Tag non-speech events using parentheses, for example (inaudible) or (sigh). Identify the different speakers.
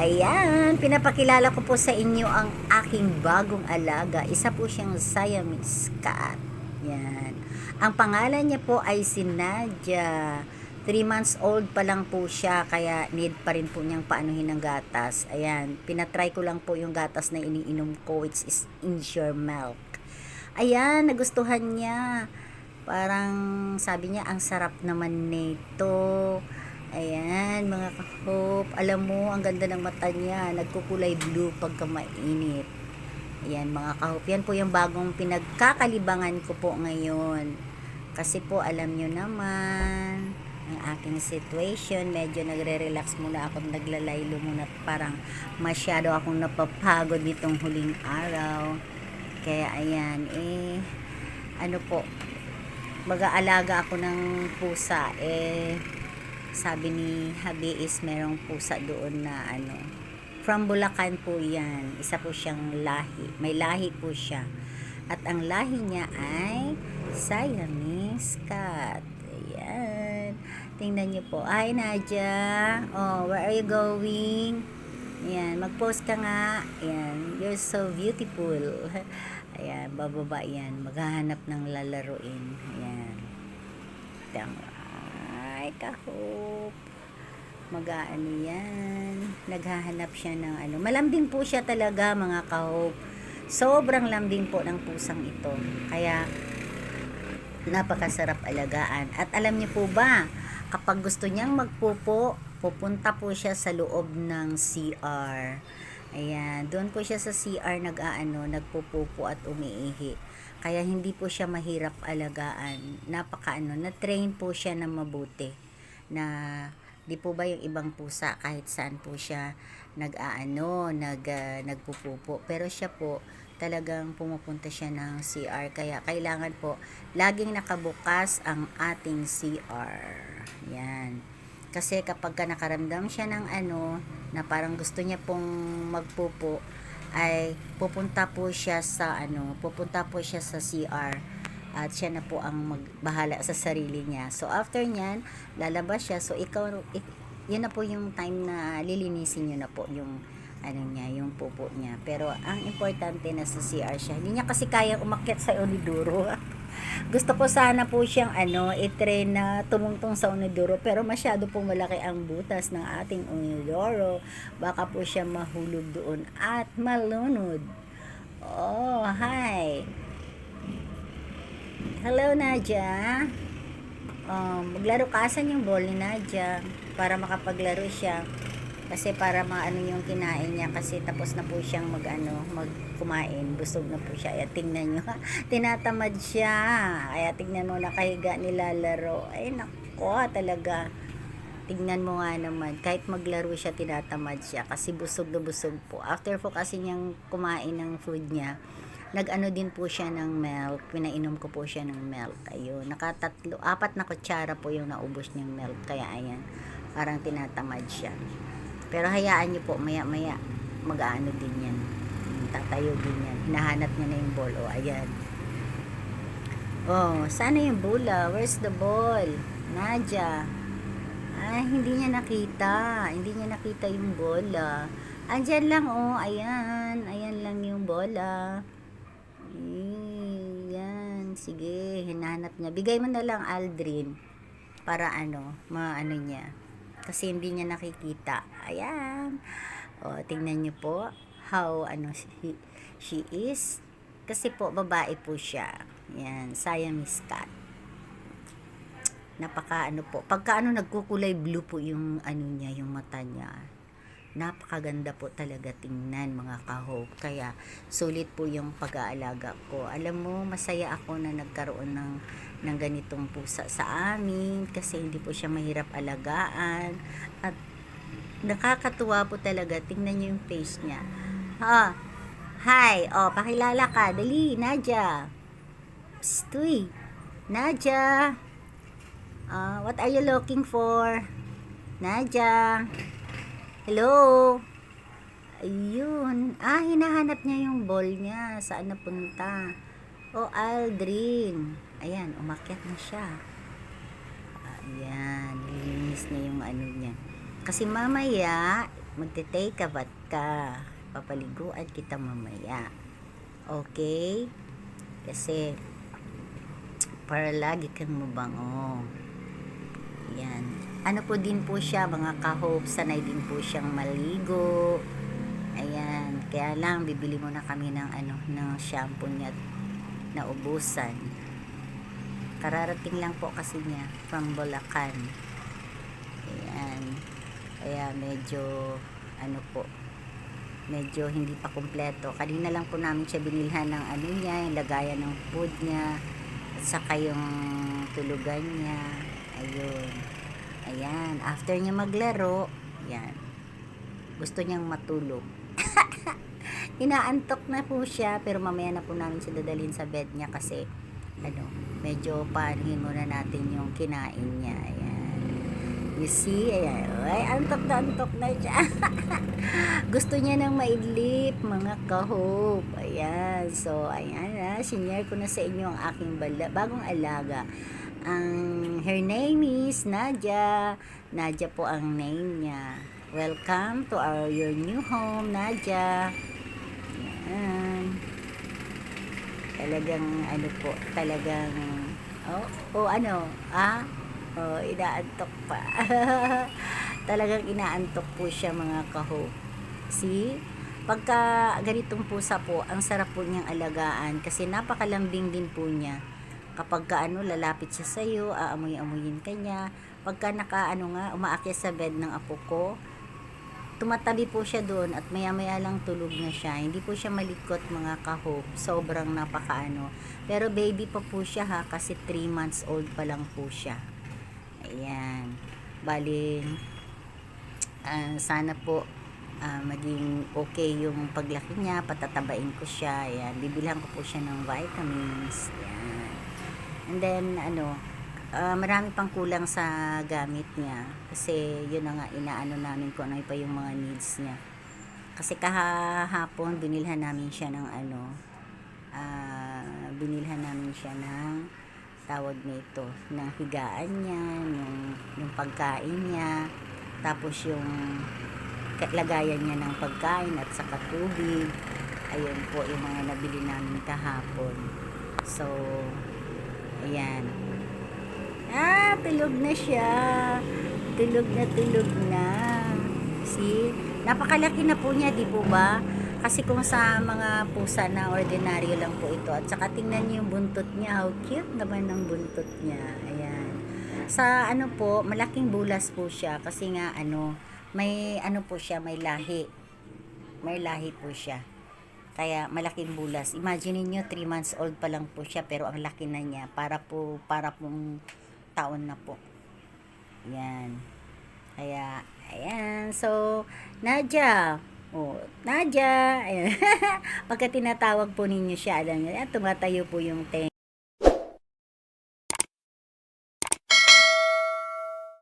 Speaker 1: Ayan, pinapakilala ko po sa inyo ang aking bagong alaga. Isa po siyang Siamese cat. Yan. Ang pangalan niya po ay si Nadia. 3 months old pa lang po siya, kaya need pa rin po niyang paanuhin ng gatas. Ayan, pinatry ko lang po yung gatas na iniinom ko, which is Insure Milk. Ayan, nagustuhan niya. Parang sabi niya, ang sarap naman nito. Ayan, mga kahop. Alam mo, ang ganda ng mata niya. Nagkukulay blue pagka mainit. Ayan, mga kahop. Yan po yung bagong pinagkakalibangan ko po ngayon. Kasi po, alam nyo naman, ang aking situation, medyo nagre-relax muna ako, naglalaylo muna. Parang masyado akong napapagod nitong huling araw. Kaya ayan, eh, ano po, mag-aalaga ako ng pusa, eh, sabi ni Habi is merong pusa doon na ano. From Bulacan po yan. Isa po siyang lahi. May lahi po siya. At ang lahi niya ay Siamese cat. Ayan. Tingnan niyo po. Ay Nadia oh where are you going? Ayan mag-post ka nga. Ayan you're so beautiful. (laughs) Ayan bababa yan. Maghahanap ng lalaruin. Ayan. Tama. Kahop. Mag-aano yan. Naghahanap siya ng ano. Malambing po siya talaga, mga kahop. Sobrang lambing po ng pusang ito. Kaya, napakasarap alagaan. At alam niyo po ba, kapag gusto niyang magpupo, pupunta po siya sa loob ng CR. Ayan, doon po siya sa CR nag-aano, nagpupupo at umiihi. Kaya hindi po siya mahirap alagaan. Napakaano, na-train po siya na mabuti. Na di po ba yung ibang pusa kahit saan po siya nag-aano, nag ah, nagpupupo. Pero siya po talagang pumupunta siya ng CR. Kaya kailangan po laging nakabukas ang ating CR. Yan. Kasi kapag ka nakaramdam siya ng ano, na parang gusto niya pong magpupo, ay pupunta po siya sa ano, pupunta po siya sa CR at siya na po ang magbahala sa sarili niya. So after niyan, lalabas siya. So ikaw ik- yun na po yung time na lilinisin niyo na po yung ano niya, yung pupo niya. Pero ang importante na sa CR siya. Hindi niya kasi kayang umakyat sa Uniduro. (laughs) Gusto ko sana po siyang ano, i-train na tumungtong sa Unidoro pero masyado pong malaki ang butas ng ating Unidoro. Baka po siya mahulog doon at malunod. Oh, hi. Hello, Nadia. Um, maglaro ka. Asan yung ball ni Nadia? Para makapaglaro siya. Kasi para maano yung kinain niya. Kasi tapos na po siyang mag, ano, magkumain. Busog na po siya. Kaya tingnan nyo. (laughs) Tinatamad siya. Kaya tingnan mo nakahiga nilalaro. Ay, nako talaga. Tingnan mo nga naman. Kahit maglaro siya, tinatamad siya. Kasi busog na busog po. After po kasi niyang kumain ng food niya, nag-ano din po siya ng milk. Pinainom ko po siya ng milk. Ayun, nakatatlo, apat na kutsara po yung naubos niyang milk. Kaya ayan, parang tinatamad siya. Pero hayaan niyo po, maya-maya, mag-aano din yan. Tatayo din yan. Hinahanap niya na yung ball. O, ayan. Oh, sana yung bola? Where's the ball? Nadia. Ay, hindi niya nakita. Hindi niya nakita yung bola. Andyan lang, oh. Ayan. Ayan lang yung bola. Eh, yan. Sige, hinanap niya. Bigay mo na lang, Aldrin. Para ano, maano niya. Kasi hindi niya nakikita. Ayan. O, tingnan niyo po how ano she, she is. Kasi po, babae po siya. Yan, Siamese cat. Napaka ano po. Pagka ano nagkukulay blue po yung ano niya, yung mata niya napakaganda po talaga tingnan mga kahog. Kaya sulit po yung pag-aalaga ko. Alam mo, masaya ako na nagkaroon ng, ng ganitong pusa sa amin kasi hindi po siya mahirap alagaan. At nakakatuwa po talaga. Tingnan niyo yung face niya. Ha? Hi! O, pakilala ka. Dali, Nadia. Psst, uy. Nadia. Ah, what are you looking for? Nadia. Hello? Ayun. Ah, hinahanap niya yung ball niya. Saan napunta? Oh, Aldrin. Ayan, umakyat na siya. Ayan, nilinis na yung ano niya. Kasi mamaya, magte-take a bath ka. Papaliguan kita mamaya. Okay? Kasi, para lagi kang mabango. Yan. Ano po din po siya, mga ka-hope, sanay din po siyang maligo. Ayan. Kaya lang, bibili muna kami ng ano, ng shampoo niya na ubusan. Kararating lang po kasi niya from Bulacan. Ayan. Kaya medyo, ano po, medyo hindi pa kumpleto. Kanina lang po namin siya binilhan ng ano niya, yung lagayan ng food niya, at saka yung tulugan niya. Ayun. Ayan. After niya maglaro, yan. Gusto niyang matulog. (laughs) Inaantok na po siya, pero mamaya na po namin siya dadalhin sa bed niya kasi, ano, medyo paanhin muna natin yung kinain niya. Ayan. You see? Ayan. Ay, antok na antok na siya. (laughs) Gusto niya ng maidlip, mga kahop. Ayan. So, ayan na. Sinare ko na sa inyo ang aking bala, bagong alaga. Ang her name is Nadia. Nadia po ang name niya. Welcome to our your new home, Nadia. Ayan. Talagang ano po, talagang oh, oh ano, ah? Oh, inaantok pa. (laughs) talagang inaantok po siya mga kaho. See? Pagka ganitong pusa po, ang sarap po niyang alagaan kasi napakalambing din po niya. Kapag ka, ano, lalapit siya sa iyo, aamoy-amoyin ka niya. Pagka naka ano nga, umaakyat sa bed ng apo ko, tumatabi po siya doon at maya-maya lang tulog na siya. Hindi po siya malikot mga kahop. Sobrang napakaano. Pero baby pa po siya ha kasi 3 months old pa lang po siya. Ayan. Bali, ah, sana po ah, maging okay yung paglaki niya. Patatabain ko siya. Ayan. Bibilhan ko po siya ng vitamins. Ayan. And then, ano, ah, marami pang kulang sa gamit niya. Kasi, yun na nga, inaano namin kung ano pa yung mga needs niya. Kasi kahapon, binilhan namin siya ng ano, ah, binilhan namin siya ng tawag nito, ng higaan niya, yung, yung pagkain niya, tapos yung lagayan niya ng pagkain at saka tubig. Ayun po yung mga nabili namin kahapon. So, ayan. Ah, tulog na siya. Tulog na tulog na. See? Napakalaki na po niya, di po ba? Kasi kung sa mga pusa na ordinaryo lang po ito. At saka tingnan niyo yung buntot niya. How cute naman ng buntot niya. Ayan. Sa ano po, malaking bulas po siya. Kasi nga ano, may ano po siya, may lahi. May lahi po siya. Kaya malaking bulas. Imagine niyo 3 months old pa lang po siya pero ang laki na niya para po para pong taon na po. Yan. Kaya ayan. So Nadia, Oh, Nadia. (laughs) Pagka tinatawag po ninyo siya, alam niyo, tumatayo po yung tenga